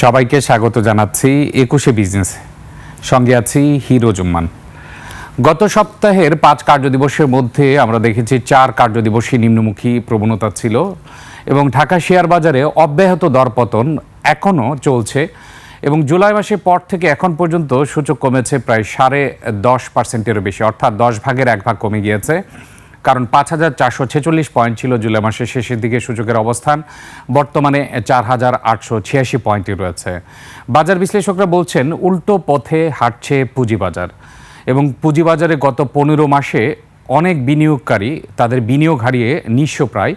সবাইকে স্বাগত জানাচ্ছি একুশে বিজনেস। সঙ্গে আছি হিরো জুম্মান। গত সপ্তাহের পাঁচ কার্যদিবসের মধ্যে আমরা দেখেছি চার কার্যদিবসী নিম্নমুখী প্রবণতা ছিল এবং ঢাকা শেয়ার বাজারে অব্যাহত দরপতন এখনও চলছে এবং জুলাই মাসের পর থেকে এখন পর্যন্ত সূচক কমেছে প্রায় সাড়ে দশ পার্সেন্টেরও বেশি, অর্থাৎ দশ ভাগের এক ভাগ কমে গিয়েছে। কারণ পাঁচ হাজার চারশো ছেচল্লিশ পয়েন্ট ছিল জুলাই মাসের শেষের দিকে সূচকের অবস্থান। বর্তমানে চার হাজার আটশো ছিয়াশি পয়েন্টে রয়েছে। বাজার বিশ্লেষকরা বলছেন, উল্টো পথে হাঁটছে পুঁজিবাজার এবং পুঁজিবাজারে গত পনেরো মাসে অনেক বিনিয়োগকারী তাদের বিনিয়োগ হারিয়ে নিঃস্ব প্রায়।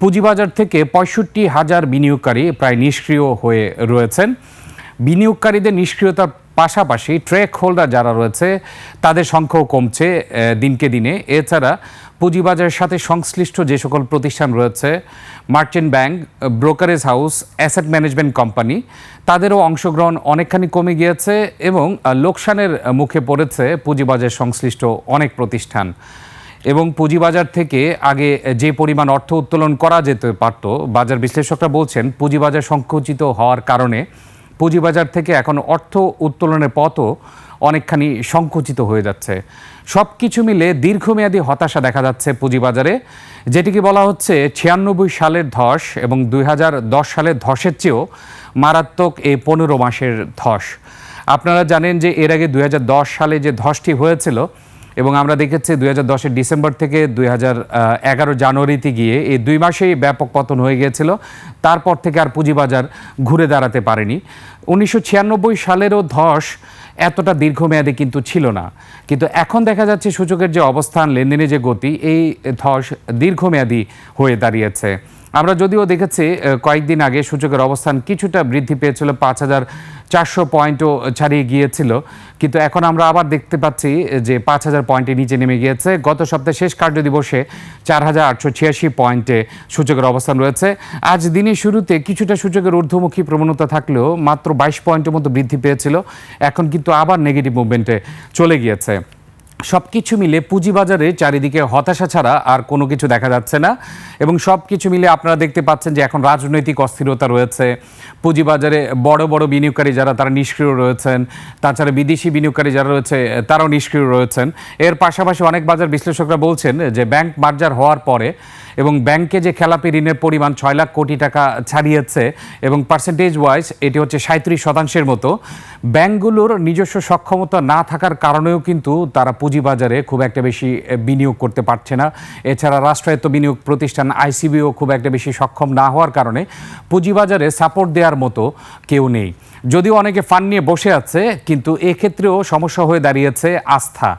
পুঁজিবাজার থেকে পঁয়ষট্টি হাজার বিনিয়োগকারী প্রায় নিষ্ক্রিয় হয়ে রয়েছেন। বিনিয়োগকারীদের নিষ্ক্রিয়তার পাশাপাশি ট্রেক হোল্ডার যারা রয়েছে, তাদের সংখ্যাও কমছে দিনকে দিনে। এছাড়া পুঁজিবাজারের সাথে সংশ্লিষ্ট যে সকল প্রতিষ্ঠান রয়েছে, merchant bank, brokerage house, asset management company, তাদেরও অংশগ্রহণ অনেকখানি কমে গিয়েছে এবং লোকসানের মুখে পড়েছে পুঁজিবাজার সংশ্লিষ্ট অনেক প্রতিষ্ঠান। এবং পুঁজিবাজার থেকে আগে যে পরিমাণ অর্থ উত্তোলন করা যেতে পারত, বাজার বিশ্লেষকরা বলছেন পুঁজিবাজার সংকুচিত হওয়ার কারণে পুঁজিবাজার থেকে এখন অর্থ উত্তোলনের পথও অনেকখানি সংকুচিত হয়ে যাচ্ছে। সব কিছু মিলে দীর্ঘমেয়াদী হতাশা দেখা যাচ্ছে পুঁজিবাজারে, যেটিকে বলা হচ্ছে ছিয়ানব্বই সালের ধস এবং দুই হাজার দশ সালের ধসের চেয়েও মারাত্মক এই পনেরো মাসের ধস। আপনারা জানেন যে এর আগে দুই হাজার দশ সালে যে ধসটি হয়েছিল এবং আমরা দেখেছি দুই হাজার দশের ডিসেম্বর থেকে দুই হাজার এগারো জানুয়ারিতে গিয়ে এই দুই মাসেই ব্যাপক পতন হয়ে গিয়েছিল। তারপর থেকে আর পুঁজিবাজার ঘুরে দাঁড়াতে পারেনি। উনিশশো ছিয়ানব্বই সালেরও ধস এতটা দীর্ঘমেয়াদী কিন্তু ছিল না। কিন্তু এখন দেখা যাচ্ছে সূচকের যে অবস্থান, লেনদেনের যে গতি, এই ধস দীর্ঘমেয়াদী হয়ে দাঁড়িয়েছে। আমরা যদিও দেখেছি কয়েকদিন আগে সূচকের অবস্থান কিছুটা বৃদ্ধি পেয়েছিল, পাঁচ হাজার চারশো পয়েন্টও ছাড়িয়ে গিয়েছিল। কিন্তু এখন আমরা আবার দেখতে পাচ্ছি যে পাঁচ হাজার পয়েন্টের নিচে নেমে গিয়েছে। গত সপ্তাহে শেষ কার্যদিবসে চার হাজার আটশো ছিয়াশি পয়েন্টে সূচকের অবস্থান রয়েছে। আজ দিনের শুরুতে কিছুটা সূচকের ঊর্ধ্বমুখী প্রবণতা থাকলেও মাত্র বাইশ পয়েন্টের মতো বৃদ্ধি পেয়েছিল। এখন কিন্তু আবার নেগেটিভ মুভমেন্টে চলে গিয়েছে। সব কিছু মিলে পুঁজিবাজারে চারিদিকে হতাশা ছাড়া আর কোনো কিছু দেখা যাচ্ছে না। এবং সব কিছু মিলে আপনারা দেখতে পাচ্ছেন যে এখন রাজনৈতিক অস্থিরতা রয়েছে। পুঁজিবাজারে বড় বড় বিনিয়োগকারী যারা, তারা নিষ্ক্রিয় রয়েছেন। তাছাড়া বিদেশি বিনিয়োগকারী যারা রয়েছে, তারাও নিষ্ক্রিয় রয়েছেন। এর পাশাপাশি অনেক বাজার বিশ্লেষকরা বলছেন যে ব্যাংক মার্জার হওয়ার পরে এবং ব্যাংকে যে খেলাপি ঋণের পরিমাণ ছয় লাখ কোটি টাকা ছাড়িয়েছে এবং পার্সেন্টেজ ওয়াইজ এটি হচ্ছে সাঁত্রিশ শতাংশের মতো, ব্যাংকগুলোর নিজস্ব সক্ষমতা না থাকার কারণেও কিন্তু তারা পুঁজিবাজারে খুব একটা বেশি বিনিয়োগ করতে পারছে না। এছাড়া রাষ্ট্রায়ত্ত বিনিয়োগ প্রতিষ্ঠান আইসিবিও খুব একটা বেশি সক্ষম না হওয়ার কারণে পুঁজিবাজারে সাপোর্ট দেওয়ার মতো কেউ নেই। যদিও অনেকে ফান্ড নিয়ে বসে আছে, কিন্তু এক্ষেত্রেও সমস্যা হয়ে দাঁড়িয়েছে আস্থা।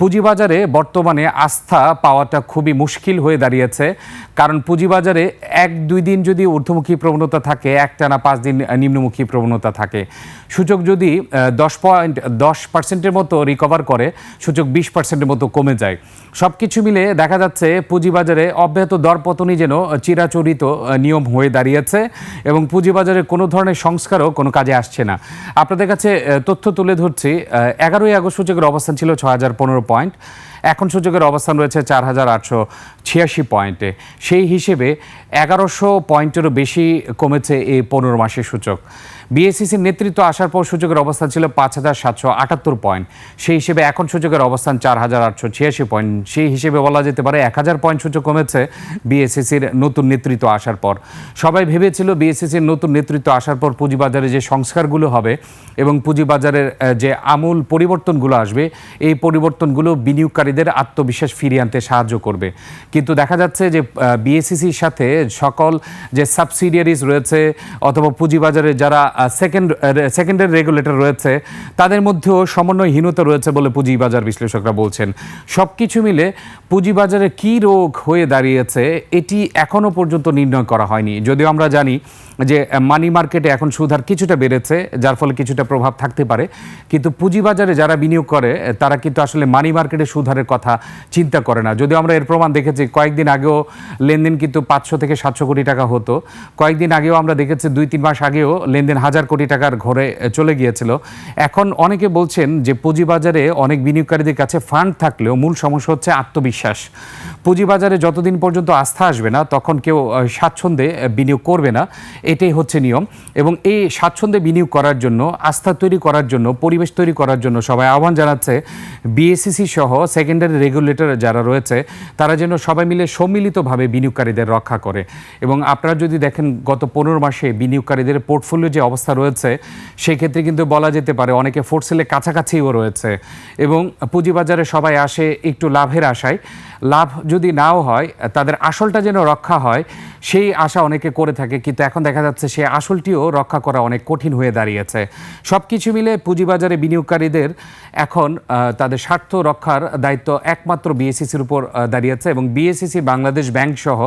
পুঁজিবাজারে বর্তমানে আস্থা পাওয়াটা খুবই মুশকিল হয়ে দাঁড়িয়েছে, কারণ পুঁজিবাজারে এক দুই দিন যদি ঊর্ধ্বমুখী প্রবণতা থাকে, একটানা পাঁচ দিন নিম্নমুখী প্রবণতা থাকে। সূচক যদি দশ পয়েন্ট, দশ পার্সেন্টের মতো রিকভার করে, সূচক বিশ পার্সেন্টের মতো কমে যায়। সব কিছু মিলে দেখা যাচ্ছে পুঁজিবাজারে অব্যাহত দরপতনই যেন চিরাচরিত নিয়ম হয়ে দাঁড়িয়েছে এবং পুঁজিবাজারে কোনো ধরনের সংস্কারও কোনো কাজে আসছে না। আপনাদের কাছে তথ্য তুলে ধরছি এগারোই আগস্ট সূচকের অবস্থান ছিল ছ হাজার পনেরো পয়েন্ট। এখন সূচকের অবস্থান রয়েছে চার হাজার আটশো ছিয়াশি পয়েন্টে। সেই হিসেবে এগারোশো পয়েন্টেরও বেশি কমেছে এই পনেরো মাসের সূচক। বিএসসিসির নেতৃত্ব আসার পর সূচকের অবস্থান ছিল পাঁচ হাজার সাতশো আটাত্তর পয়েন্ট। সেই হিসেবে এখন সূচকের অবস্থান চার হাজার আটশো ছিয়াশি পয়েন্ট। সেই হিসেবে বলা যেতে পারে এক হাজার পয়েন্ট সূচক কমেছে বিএসসিসির নতুন নেতৃত্ব আসার পর। সবাই ভেবেছিল বিএসসিসির নতুন নেতৃত্ব আসার পর পুঁজিবাজারে যে সংস্কারগুলো হবে এবং পুঁজিবাজারের যে আমূল পরিবর্তনগুলো আসবে, এই পরিবর্তনগুলো বিনিয়োগকারীদের আত্মবিশ্বাস ফিরিয়ে আনতে সাহায্য করবে। কিন্তু দেখা যাচ্ছে যে বিএসসিসির সাথে সকল যে সাবসিডিয়ারিজ রয়েছে অথবা পুঁজিবাজারে যারা সেকেন্ড সেকেন্ডের রেগুলেটর রয়েছে। তাদের মধ্যেও সমন্বয়হীনতা রয়েছে বলে পুঁজিবাজার বিশ্লেষকরা বলছেন। সব কিছু মিলে পুঁজিবাজারে কী রোগ হয়ে দাঁড়িয়েছে, এটি এখনও পর্যন্ত নির্ণয় করা হয়নি। যদিও আমরা জানি যে মানি মার্কেটে এখন সুধার কিছুটা বেড়েছে, যার ফলে কিছুটা প্রভাব থাকতে পারে। কিন্তু পুঁজিবাজারে যারা বিনিয়োগ করে তারা কিন্তু আসলে মানি মার্কেটে সুধারের কথা চিন্তা করে না। যদিও আমরা এর প্রমাণ দেখেছি, কয়েকদিন আগেও লেনদেন কিন্তু পাঁচশো থেকে সাতশো কোটি টাকা হতো। কয়েকদিন আগেও আমরা দেখেছি, দুই তিন মাস আগেও লেনদেন হাজার কোটি টাকার ঘরে চলে গিয়েছিল। এখন অনেকে বলছেন যে, পুঁজিবাজারে অনেক বিনিয়োগকারীদের কাছে ফান্ড থাকলেও মূল সমস্যা হচ্ছে আত্মবিশ্বাস। পুঁজিবাজারে যতদিন পর্যন্ত আস্থা আসবে না, তখন কেউ স্বাচ্ছন্দ্যে বিনিয়োগ করবে না। এটাই হচ্ছে নিয়ম। এবং এই স্বাচ্ছন্দ্যে বিনিয়োগ করার জন্য, আস্থা তৈরি করার জন্য, পরিবেশ তৈরি করার জন্য সবাই আহ্বান জানাচ্ছে বিএসসিসি সহ সেকেন্ডারি রেগুলেটর যারা রয়েছে, তারা যেন সবাই মিলে সম্মিলিতভাবে বিনিয়োগকারীদের রক্ষা করে। এবং আপনারা যদি দেখেন, গত পনেরো মাসে বিনিয়োগকারীদের পোর্টফোলিও যে অবস্থা রয়েছে, সেক্ষেত্রে কিন্তু বলা যেতে পারে অনেকে ফোর্সেলের কাছাকাছিও রয়েছে। এবং পুঁজিবাজারে সবাই আসে একটু লাভের আশায়। লাভ যদি নাও হয়, তাদের আসলটা যেন রক্ষা হয়, সেই আশা অনেকে করে থাকে। কিন্তু এখন দেখা যাচ্ছে সেই আসলটিও রক্ষা করা অনেক কঠিন হয়ে দাঁড়িয়েছে। সব কিছু মিলে পুঁজিবাজারে বিনিয়োগকারীদের এখন তাদের স্বার্থ রক্ষার দায়িত্ব একমাত্র বিএসসিসির উপর দাঁড়িয়েছে এবং বিএসসিসি বাংলাদেশ ব্যাংক সহ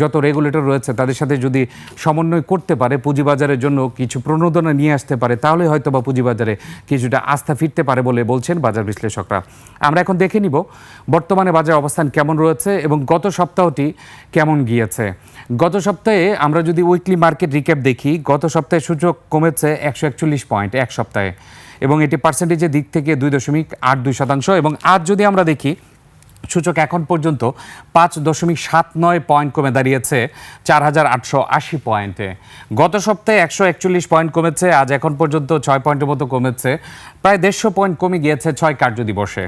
যত রেগুলেটর রয়েছে, তাদের সাথে যদি সমন্বয় করতে পারে, পুঁজিবাজারের জন্য কিছু প্রণোদনা নিয়ে আসতে পারে, তাহলে হয়তো বা পুঁজিবাজারে কিছুটা আস্থা ফিরতে পারে বলে বলছেন বাজার বিশ্লেষকরা। আমরা এখন দেখে নিব বর্তমানে বাজার অবস্থান কেমন রয়েছে এবং গত সপ্তাহটি কেমন গিয়েছে? গত সপ্তাহে আমরা যদি উইকলি মার্কেট রিক্যাপ দেখি, গত সপ্তাহে সূচক কমেছে একশো একচল্লিশ পয়েন্ট এক সপ্তাহে এবং এটি পার্সেন্টেজের দিক থেকে দুই দশমিক আট দুই শতাংশ এবং আজ যদি আমরা দেখি সূচক এখন পর্যন্ত পাঁচ দশমিক সাত নয় পয়েন্ট কমে দাঁড়িয়েছে, চার হাজার আটশো আশি পয়েন্টে। গত সপ্তাহে একশো একচল্লিশ পয়েন্ট কমেছে, আজ এখন পর্যন্ত ছয় পয়েন্টের মতো কমেছে, প্রায় দেড়শো পয়েন্ট কমে গিয়েছে ছয় কার্য দিবসে।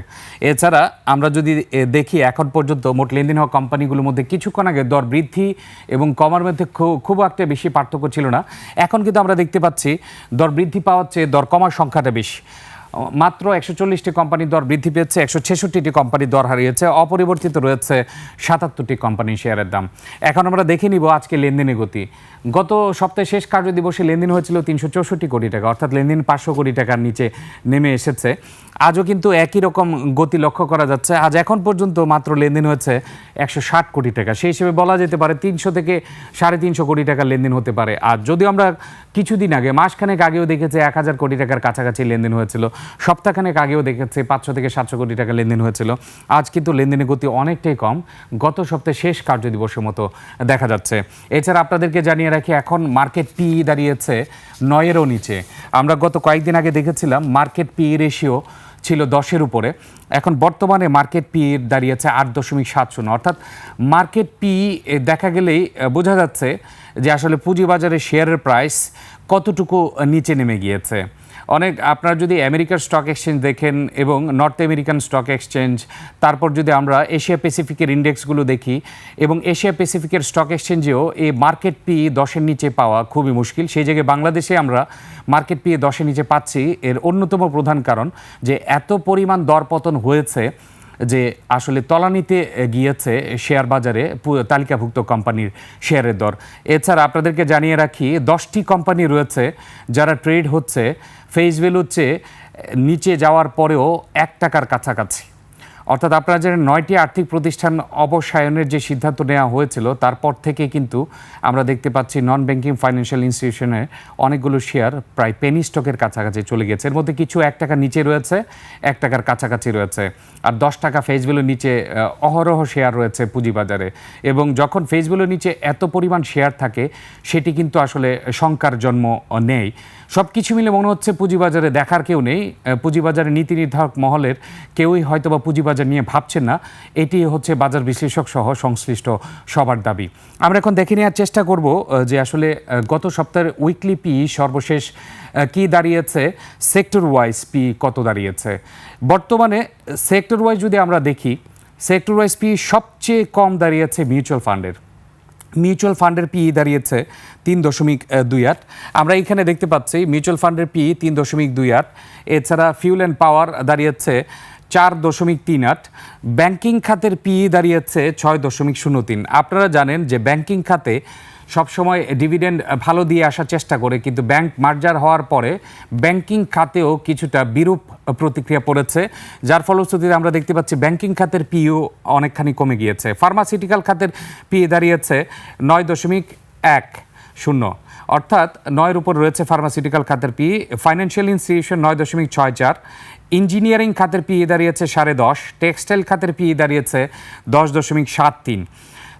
এছাড়া আমরা যদি দেখি এখন পর্যন্ত মোট লেনদেন হওয়া কোম্পানিগুলোর মধ্যে কিছুক্ষণ আগে দর বৃদ্ধি এবং কমার মধ্যে খুব একটা বেশি পার্থক্য ছিল না। এখন কিন্তু আমরা দেখতে পাচ্ছি, দর বৃদ্ধি পাওয়ার চেয়ে দর কমার সংখ্যাটা বেশি। মাত্র একশো চল্লিশটি কোম্পানির দর বৃদ্ধি পেয়েছে, একশো ছেষট্টিটি কোম্পানির দর হারিয়েছে, অপরিবর্তিত রয়েছে সাতাত্তরটি কোম্পানির শেয়ারের দাম। এখন আমরা দেখে নিব আজকে লেনদেনের গতি। গত সপ্তাহে শেষ কার্য দিবসে লেনদেন হয়েছিল তিনশো চৌষট্টি কোটি টাকা, অর্থাৎ লেনদেন পাঁচশো কোটি টাকার নিচে নেমে এসেছে। আজও কিন্তু একই রকম গতি লক্ষ্য করা যাচ্ছে। আজ এখন পর্যন্ত মাত্র লেনদেন হয়েছে একশো ষাট কোটি টাকা। সেই হিসেবে বলা যেতে পারে তিনশো থেকে সাড়ে তিনশো কোটি টাকার লেনদেন হতে পারে। আর যদিও আমরা কিছুদিন আগে, মাসখানেক আগেও দেখেছি এক হাজার কোটি টাকার কাছাকাছি লেনদেন হয়েছিল। সপ্তাহখানেক আগেও দেখেছি, পাঁচশো থেকে সাতশো কোটি টাকা লেনদেন হয়েছিল। আজ কিন্তু লেনদেনের গতি অনেকটাই কম। গত সপ্তাহে শেষ কার্য দিবসের মতো দেখা যাচ্ছে। এছাড়া আপনাদেরকে জানিয়ে রাখি, এখন মার্কেট পি দাঁড়িয়েছে নয়েরও নিচে। আমরা গত কয়েকদিন আগে দেখেছিলাম মার্কেট পি রেশিও ছিল দশের উপরে। এখন বর্তমানে মার্কেট পি দাঁড়িয়েছে আট দশমিক সাত শূন্য। অর্থাৎ মার্কেট পি দেখা গেলেই বোঝা যাচ্ছে যে আসলে পুঁজিবাজারে শেয়ারের প্রাইস কতটুকু নিচে নেমে গিয়েছে। অনেক, আপনার যদি আমেরিকার স্টক এক্সচেঞ্জ দেখেন এবং নর্থ আমেরিকান স্টক এক্সচেঞ্জ তারপর যদি আমরা এশিয়া প্যাসিফিকের ইন্ডেক্সগুলো দেখি, এবং এশিয়া প্যাসিফিকের স্টক এক্সচেঞ্জেও এই মার্কেট পি দশের নিচে পাওয়া খুবই মুশকিল। সেই জায়গায় বাংলাদেশে আমরা মার্কেট পি দশের নিচে পাচ্ছি। এর অন্যতম প্রধান কারণ যে এত পরিমাণ দরপতন হয়েছে যে আসলে তলানিতে গিয়েছে শেয়ার বাজারে তালিকাভুক্ত কোম্পানির শেয়ারের দর। এছাড়া আপনাদেরকে জানিয়ে রাখি, দশটি কোম্পানি রয়েছে যারা ট্রেড হচ্ছে ফেস ভ্যালু হচ্ছে নিচে যাওয়ার পরেও এক টাকার কাছাকাছি। অর্থাৎ আপনারা জানেন নয়টি আর্থিক প্রতিষ্ঠান অবসায়নের যে সিদ্ধান্ত নেওয়া হয়েছিল, তারপর থেকে কিন্তু আমরা দেখতে পাচ্ছি নন ব্যাংকিং ফাইন্যান্সিয়াল ইনস্টিটিউশনে অনেকগুলো শেয়ার প্রায় পেনি স্টকের কাছাকাছি চলে গেছে। এর মধ্যে কিছু এক টাকা নিচে রয়েছে, এক টাকার কাছাকাছি রয়েছে। আর দশ টাকা ফেস নিচে অহরহ শেয়ার রয়েছে পুঁজিবাজারে। এবং যখন ফেস ভ্যালুর নিচে এত পরিমাণ শেয়ার থাকে, সেটি কিন্তু আসলে শঙ্কার জন্ম নেই। সব কিছু মিলে মনে হচ্ছে পুঁজিবাজারে দেখার কেউ নেই। পুঁজিবাজারে নীতি নির্ধারক মহলের কেউই হয়তো বা পুঁজিবাজার নিয়ে ভাবছেন না, এটি হচ্ছে বাজার বিশ্লেষক সহ সংশ্লিষ্ট সবার দাবি। আমরা এখন দেখে নেওয়ার চেষ্টা করব যে আসলে গত সপ্তাহের উইকলি পি সর্বশেষ কি দাঁড়িয়েছে সেক্টর ওয়াইজ পি কত দাঁড়িয়েছে? বর্তমানে সেক্টর ওয়াইজ যদি আমরা দেখি সেক্টর ওয়াইজ পি সবচেয়ে কম দাঁড়িয়েছে মিউচুয়াল ফান্ডের মিউচুয়াল ফান্ডের পি দাঁড়িয়েছে তিন দশমিক দুই আট। আমরা এখানে দেখতে পাচ্ছি মিউচুয়াল ফান্ডের পি তিন দশমিক দুই আট। এছাড়া ফিউল অ্যান্ড পাওয়ার দাঁড়িয়েছে চার দশমিক তিন আট। ব্যাংকিং খাতের পি দাঁড়িয়েছে ছয় দশমিক শূন্য তিন। আপনারা জানেন যে ব্যাংকিং খাতে সবসময় ডিভিডেন্ড ভালো দিয়ে আসার চেষ্টা করে, কিন্তু ব্যাংক মার্জার হওয়ার পরে ব্যাংকিং খাতেও কিছুটা বিরূপ প্রতিক্রিয়া পড়েছে। যার ফলশ্রুতিতে আমরা দেখতে পাচ্ছি ব্যাংকিং খাতের পিও অনেকখানি কমে গিয়েছে। ফার্মাসিউটিক্যাল খাতের পি দাঁড়িয়েছে নয় দশমিক এক শূন্য। অর্থাৎ নয়ের উপর রয়েছে ফার্মাসিউটিক্যাল খাতের পি ফাইন্যান্সিয়াল ইনস্টিটিউশন নয় দশমিক ছয় চার। ইঞ্জিনিয়ারিং খাতের পি দাঁড়িয়েছে সাড়ে দশ, টেক্সটাইল খাতের পি দাঁড়িয়েছে দশ দশমিক সাত তিন,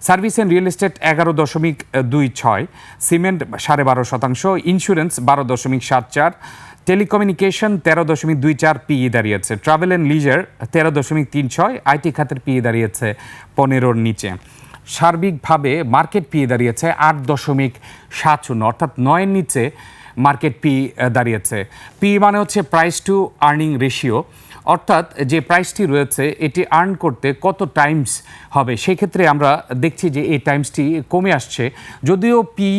সার্ভিস অ্যান্ড রিয়েল এস্টেট এগারো দশমিক দুই ছয়, সিমেন্ট সাড়ে বারো শতাংশ, ইন্স্যুরেন্স বারো দশমিক সাত চার, টেলিকমিউনিকেশন তেরো দশমিক দুই চার পিই দাঁড়িয়েছে, ট্রাভেল অ্যান্ড লিজার তেরো দশমিক তিন ছয়, আইটি খাতের পিই দাঁড়িয়েছে পনেরোর নিচে। সার্বিকভাবে মার্কেট পিয়ে দাঁড়িয়েছে আট দশমিক সাত শূন্য, অর্থাৎ নয়ের নিচে মার্কেট পি দাঁড়িয়েছে। পি মানে হচ্ছে প্রাইস টু আর্নিং রেশিও অর্থাৎ যে প্রাইসটি রয়েছে, এটি আর্ন করতে কত টাইমস হবে, সেক্ষেত্রে আমরা দেখছি যে এই টাইমসটি কমে আসছে। যদিও পি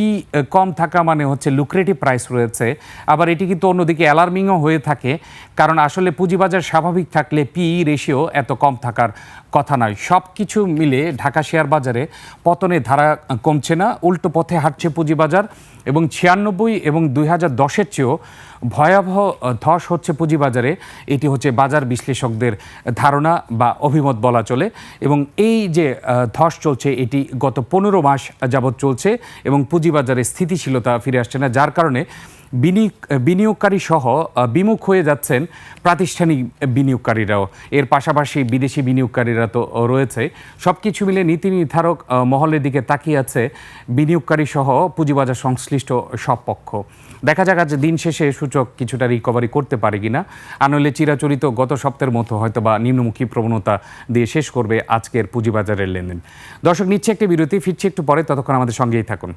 কম থাকা মানে হচ্ছে লুক্রেটিভ প্রাইস রয়েছে, আবার এটি কিন্তু অন্যদিকে অ্যালার্মিংও হয়ে থাকে, কারণ আসলে পুঁজিবাজার স্বাভাবিক থাকলে পি রেশিও এত কম থাকার কথা নয়। সব কিছু মিলে ঢাকা শেয়ার বাজারে পতনের ধারা কমছে না, উল্টো পথে হাঁটছে পুঁজিবাজার। এবং ছিয়ানব্বই এবং দুই হাজার দশের চেয়েও ভয়াবহ ধস হচ্ছে পুঁজিবাজারে। এটি হচ্ছে বাজার বিশ্লেষকদের ধারণা বা অভিমত বলা চলে। এবং এই যে ধস চলছে, এটি গত পনেরো মাস যাবৎ চলছে এবং পুঁজিবাজারে স্থিতিশীলতা ফিরে আসছে না, যার কারণে বিনিয়োগকারী সহ বিমুখ হয়ে যাচ্ছেন প্রাতিষ্ঠানিক বিনিয়োগকারীরাও। এর পাশাপাশি বিদেশি বিনিয়োগকারীরা তো রয়েছে। সব কিছু মিলে নীতি নির্ধারক মহলের দিকে তাকিয়ে আছে বিনিয়োগকারী সহ পুঁজিবাজার সংশ্লিষ্ট সব পক্ষ। দেখা যাক আজ দিন শেষে সূচক কিছুটা রিকভারি করতে পারে কিনা। আনলে চিরাচরিত গত সপ্তাহের মতো হয়তো বা নিম্নমুখী প্রবণতা দিয়ে শেষ করবে আজকের পুঁজিবাজারের লেনদেন। দর্শক, নিচ্ছে একটি বিরতি, ফিরছে একটু পরে, ততক্ষণ আমাদের সঙ্গেই থাকুন।